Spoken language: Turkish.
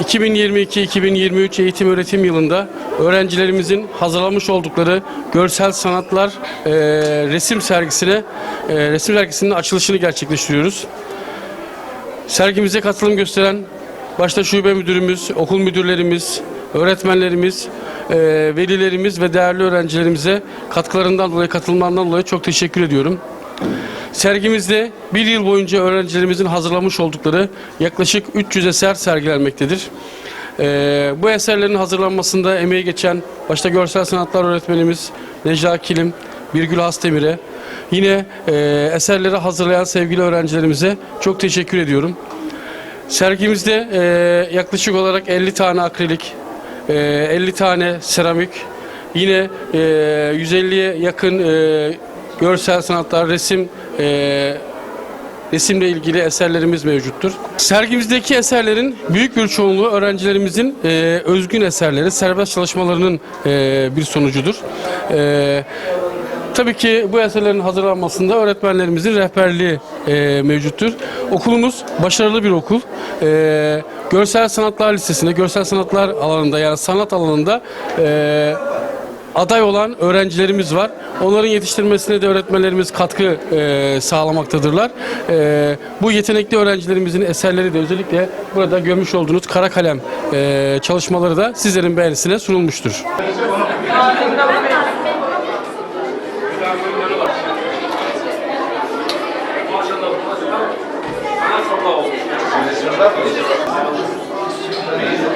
2022-2023 eğitim öğretim yılında öğrencilerimizin hazırlamış oldukları görsel sanatlar e, resim sergisine e, resim sergisinin açılışını gerçekleştiriyoruz. Sergimize katılım gösteren başta şube müdürümüz, okul müdürlerimiz, öğretmenlerimiz, e, velilerimiz ve değerli öğrencilerimize katkılarından dolayı, katılımlarından dolayı çok teşekkür ediyorum. Sergimizde bir yıl boyunca öğrencilerimizin hazırlamış oldukları yaklaşık 300 eser sergilenmektedir. Ee, bu eserlerin hazırlanmasında emeği geçen başta görsel sanatlar öğretmenimiz Necla Kilim, Birgül Hastemir'e, yine e, eserleri hazırlayan sevgili öğrencilerimize çok teşekkür ediyorum. Sergimizde e, yaklaşık olarak 50 tane akrilik, e, 50 tane seramik, yine e, 150'ye yakın e, görsel sanatlar, resim, e, resimle ilgili eserlerimiz mevcuttur. Sergimizdeki eserlerin büyük bir çoğunluğu öğrencilerimizin e, özgün eserleri, serbest çalışmalarının e, bir sonucudur. E, Tabii ki bu eserlerin hazırlanmasında öğretmenlerimizin rehberliği e, mevcuttur. Okulumuz başarılı bir okul. E, Görsel Sanatlar Lisesi'nde, görsel sanatlar alanında yani sanat alanında e, aday olan öğrencilerimiz var. Onların yetiştirmesine de öğretmenlerimiz katkı e, sağlamaktadırlar. E, bu yetenekli öğrencilerimizin eserleri de özellikle burada görmüş olduğunuz kara kalem e, çalışmaları da sizlerin beğenisine sunulmuştur. Maşallah olmuş.